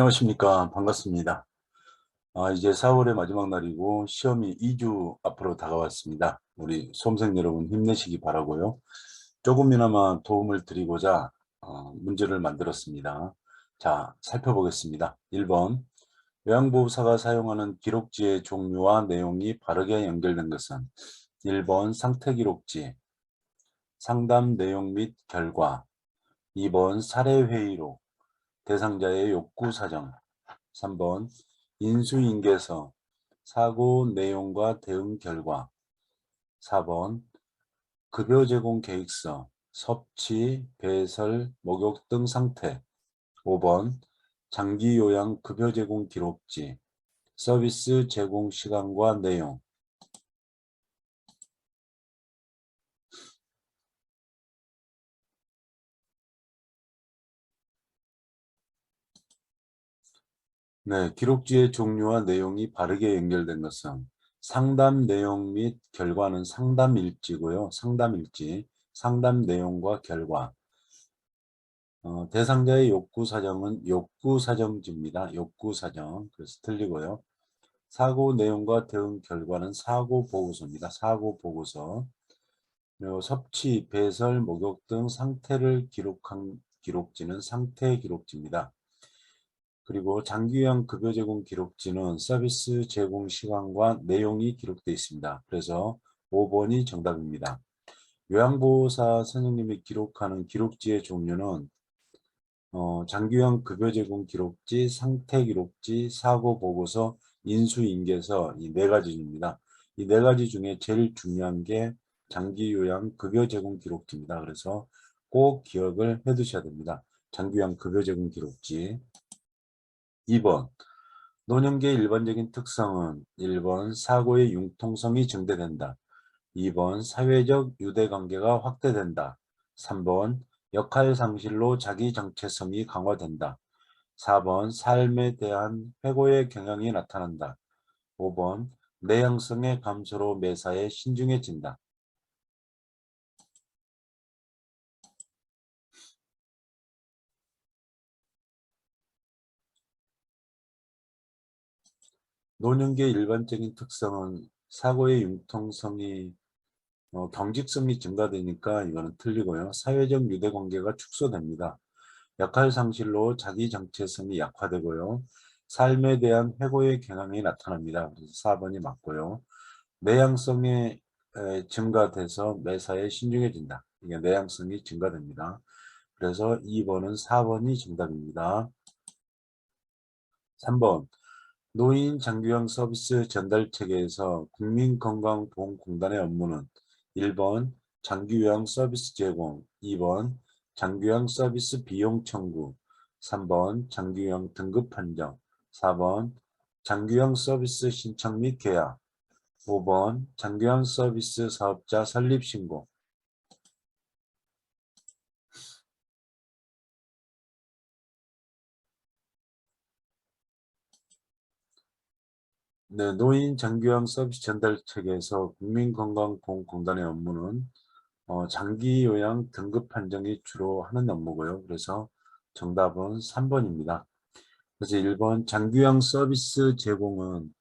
안녕하십니까. 반갑습니다. 아, 이제 4월의 마지막 날이고 시험이 2주 앞으로 다가왔습니다. 우리 수험생 여러분 힘내시기 바라고요. 조금이나마 도움을 드리고자 어, 문제를 만들었습니다. 자, 살펴보겠습니다. 1번 요양보호사가 사용하는 기록지의 종류와 내용이 바르게 연결된 것은 1번 상태기록지, 상담 내용 및 결과 2번 사례회의록, 대상자의 욕구 사정. 3번 인수인계서 사고 내용과 대응 결과. 4번 급여 제공 계획서 섭취, 배설, 목욕 등 상태. 5번 장기 요양 급여 제공 기록지. 서비스 제공 시간과 내용 네, 기록지의 종류와 내용이 바르게 연결된 것은 상담 내용 및 결과는 상담일지고요. 상담일지, 상담 내용과 결과. 어, 대상자의 욕구 사정은 욕구 사정지입니다. 욕구 사정. 그래서 틀리고요. 사고 내용과 대응 결과는 사고 보고서입니다. 사고 보고서. 그리고 섭취, 배설, 목욕 등 상태를 기록한 기록지는 상태 기록지입니다. 그리고 장기요양 급여 제공 기록지는 서비스 제공 시간과 내용이 기록되어 있습니다. 그래서 5번이 정답입니다. 요양보호사 선생님이 기록하는 기록지의 종류는 어, 장기요양 급여 제공 기록지, 상태 기록지, 사고 보고서, 인수인계서 이 네 가지입니다. 이 네 가지 중에 제일 중요한 게 장기 요양 급여 제공 기록지입니다. 그래서 꼭 기억을 해 두셔야 됩니다. 장기요양 급여 제공 기록지. 2번 노년계의 일반적인 특성은 1번 사고의 융통성이 증대된다. 2번 사회적 유대관계가 확대된다. 3번 역할 상실로 자기 정체성이 강화된다. 4번 삶에 대한 회고의 경향이 나타난다. 5번 내향성의 감소로 매사에 신중해진다. 노년기의 일반적인 특성은 사고의 융통성이 어, 경직성이 증가되니까 이거는 틀리고요. 사회적 유대관계가 축소됩니다. 역할 상실로 자기 정체성이 약화되고요. 삶에 대한 회고의 경향이 나타납니다. 그래서 4번이 맞고요. 내향성이 에, 증가돼서 매사에 신중해진다. 이게 내향성이 증가됩니다. 그래서 2번은 4번이 정답입니다. 3번 노인 장기요양 서비스 전달 체계에서 국민건강보험공단의 업무는 1번 장기요양 서비스 제공, 2번 장기요양 서비스 비용 청구, 3번 장기요양 등급 판정, 4번 장기요양 서비스 신청 및 계약, 5번 장기요양 서비스 사업자 설립 신고, 네, 노인 장기요양 서비스 전달 체계에서 국민건강보험공단의 업무는 어, 장기요양 등급 판정이 주로 하는 업무고요. 그래서 정답은 3번입니다. 그래서 1번 장기요양 서비스 제공은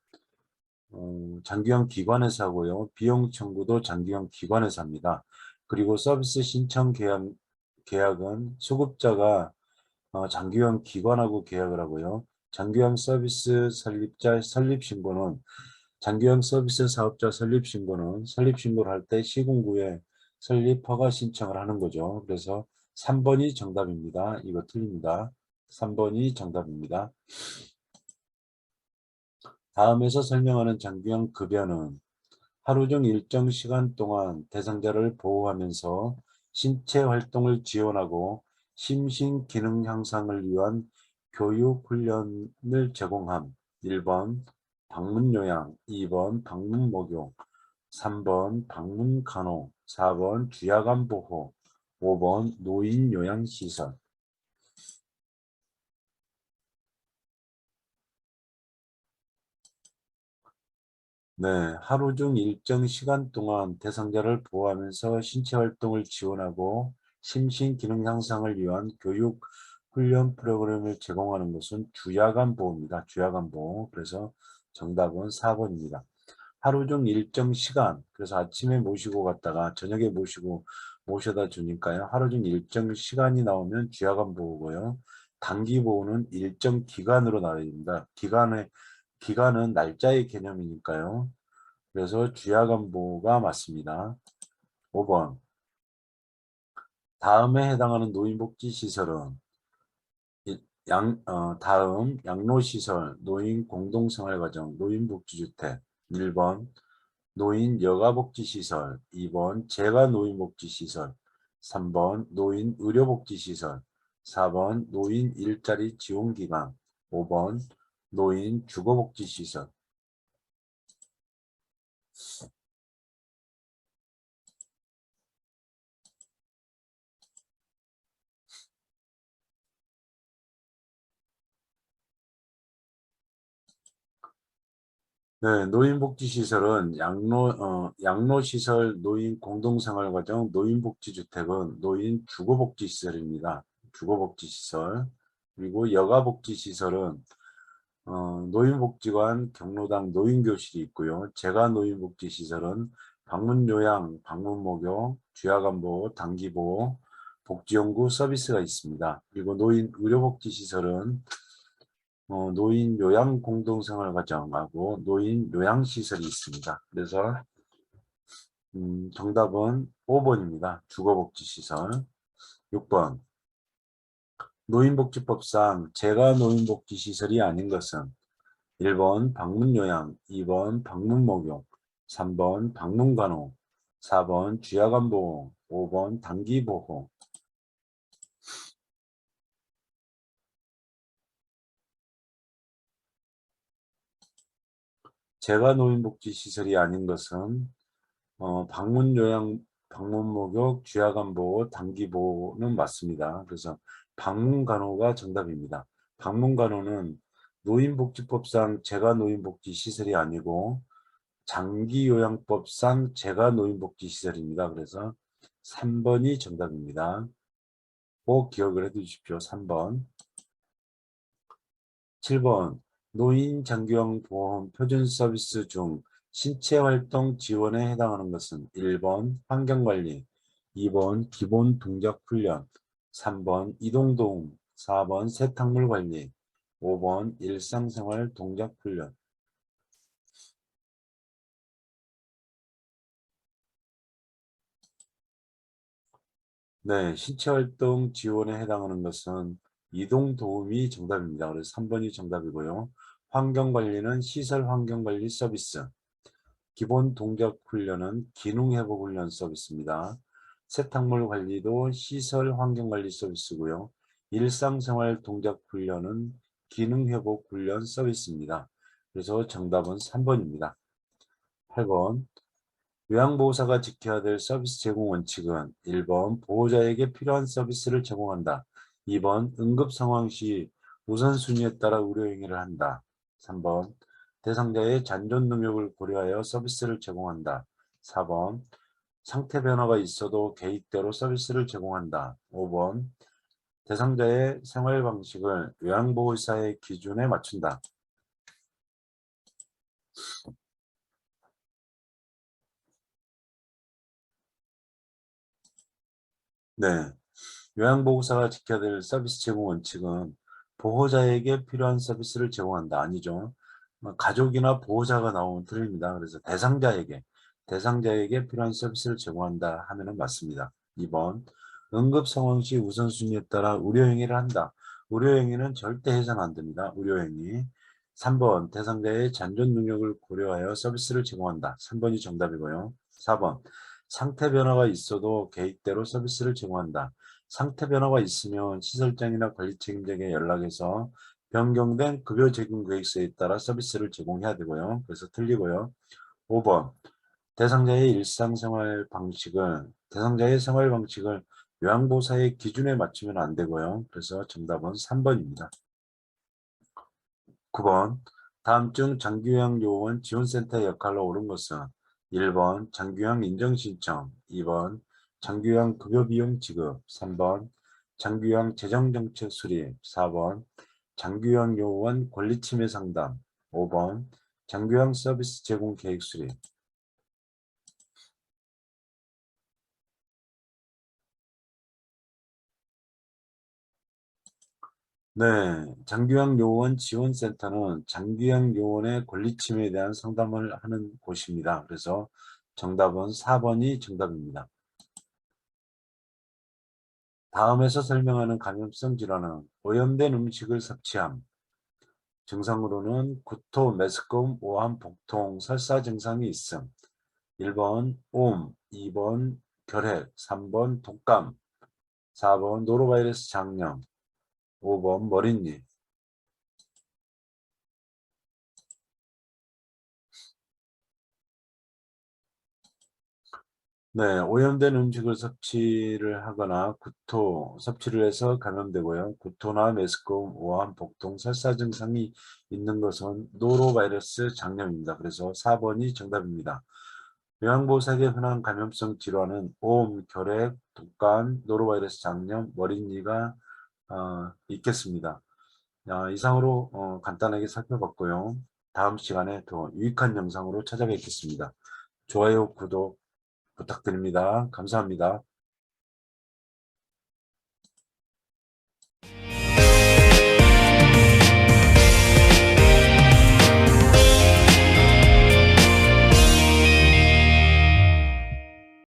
어, 장기요양 기관에서 하고요. 비용 청구도 장기요양 기관에서 합니다. 그리고 서비스 신청 계약, 계약은 수급자가 어, 장기요양 기관하고 계약을 하고요. 장기요양 서비스 설립자 설립신고는 장기요양 서비스 사업자 설립신고는 설립신고를 할 때 시군구에 설립 허가 신청을 하는 거죠. 그래서 3번이 정답입니다. 이거 틀립니다. 3번이 정답입니다. 다음에서 설명하는 장기요양 급여는 하루 중 일정 시간 동안 대상자를 보호하면서 신체 활동을 지원하고 심신 기능 향상을 위한 교육 훈련을 제공함. 1번 방문 요양, 2번 방문 목욕, 3번 방문 간호, 4번 주야간 보호, 5번 노인 요양 시설. 네, 하루 중 일정 시간 동안 대상자를 보호하면서 신체 활동을 지원하고 심신 기능 향상을 위한 교육 훈련 프로그램을 제공하는 것은 주야간 보호입니다. 주야간 보호. 그래서 정답은 4번입니다. 하루 중 일정 시간, 그래서 아침에 모시고 갔다가 저녁에 모시고 모셔다 주니까요. 하루 중 일정 시간이 나오면 주야간 보호고요. 단기 보호는 일정 기간으로 나눠집니다. 기간의 기간은 날짜의 개념이니까요. 그래서 주야간 보호가 맞습니다. 5번 다음에 해당하는 노인복지시설은 양, 어, 다음 양로시설, 노인 공동생활과정, 노인복지주택. 1번 노인 여가복지시설. 2번 재가 노인복지시설. 3번 노인 의료복지시설. 4번 노인 일자리 지원기관. 5번 노인 주거복지시설 네, 노인복지시설은 양로, 어, 양로시설, 노인 공동생활과정, 노인복지주택은 노인 주거복지시설입니다. 주거복지시설. 그리고 여가복지시설은 어, 노인복지관, 경로당 노인교실이 있고요. 제가 노인복지시설은 방문요양, 방문목욕, 주야간보호, 단기보호, 복지연구 서비스가 있습니다. 그리고 노인 의료복지시설은 어, 노인 요양 공동생활 과정하고 노인 요양 시설이 있습니다. 그래서 음, 정답은 5번입니다. 주거복지시설. 6번 노인복지법상 제가 노인복지시설이 아닌 것은 1번 방문요양, 2번 방문목욕, 3번 방문간호, 4번 주야간보호, 5번 단기보호, 제가 노인복지시설이 아닌 것은 어, 방문 요양, 방문 목욕, 주야간 보호, 단기 보호는 맞습니다. 그래서 방문 간호가 정답입니다. 방문 간호는 노인복지법상 제가 노인복지시설이 아니고 장기요양법상 제가 노인복지시설입니다. 그래서 3번이 정답입니다. 꼭 기억을 해 두십시오. 3번. 7번 노인 장기요양 보험 표준 서비스 중 신체 활동 지원에 해당하는 것은 1번 환경관리, 2번 기본 동작 훈련, 3번 이동도움, 4번 세탁물 관리, 5번 일상생활 동작 훈련. 네, 신체활동 지원에 해당하는 것은 이동 도움이 정답입니다. 그래서 3번이 정답이고요. 환경관리는 시설 환경관리 서비스. 기본 동작 훈련은 기능 회복 훈련 서비스입니다. 세탁물 관리도 시설 환경관리 서비스고요. 일상생활 동작 훈련은 기능 회복 훈련 서비스입니다. 그래서 정답은 3번입니다. 8번 요양보호사가 지켜야 될 서비스 제공 원칙은 1번 보호자에게 필요한 서비스를 제공한다. 2번 응급 상황 시 우선순위에 따라 의료 행위를 한다. 3번 대상자의 잔존 능력을 고려하여 서비스를 제공한다. 4번 상태 변화가 있어도 계획대로 서비스를 제공한다. 5번 대상자의 생활 방식을 요양보호사의 기준에 맞춘다. 네. 요양보호사가 지켜야 될 서비스 제공 원칙은 보호자에게 필요한 서비스를 제공한다. 아니죠. 뭐 가족이나 보호자가 나오면 틀립니다. 그래서 대상자에게, 대상자에게 필요한 서비스를 제공한다 하면 맞습니다. 2번, 응급 상황 시 우선순위에 따라 의료행위를 한다. 의료행위는 절대 해서는 안 됩니다. 의료행위. 3번, 대상자의 잔존 능력을 고려하여 서비스를 제공한다. 3번이 정답이고요. 4번, 상태 변화가 있어도 계획대로 서비스를 제공한다. 상태 변화가 있으면 시설장이나 관리 책임자에게 연락해서 변경된 급여 제공 계획서에 따라 서비스를 제공해야 되고요. 그래서 틀리고요. 5번 대상자의 일상생활 방식을 대상자의 생활 방식을 요양보사의 기준에 맞추면 안 되고요. 그래서 정답은 3번입니다. 9번 다음 중 장기요양요원 지원센터 역할로 옳은 것은 1번 장기요양 인정신청 2번 장기요양 급여비용 지급 3번 장기유형 재정정책 수립 4번 장기유형 요원 권리침해 상담 5번 장기유형 서비스 제공 계획 수립 네, 장기유형 요원 지원센터는 장기유형 요원의 권리 침해에 대한 상담을 하는 곳입니다. 그래서 정답은 4번이 정답입니다. 다음에서 설명하는 감염성 질환은 오염된 음식을 섭취함. 증상으로는 구토, 메스꺼움, 오한, 복통, 설사 증상이 있음. 1번 옴, 2번 결핵, 3번 독감, 4번 노로바이러스 장염, 5번 머릿잎. 네, 오염된 음식을 섭취를 하거나 구토 섭취를 해서 감염되고요. 구토나 메스꺼움, 오한, 복통, 설사 증상이 있는 것은 노로바이러스 장염입니다. 그래서 4번이 정답입니다. 요양보호사에게 흔한 감염성 질환은 옴, 결핵, 독감, 노로바이러스 장염, 머릿니가 어, 있겠습니다. 어, 이상으로 어, 간단하게 살펴봤고요. 다음 시간에 더 유익한 영상으로 찾아뵙겠습니다. 좋아요, 구독 부탁드립니다. 감사합니다.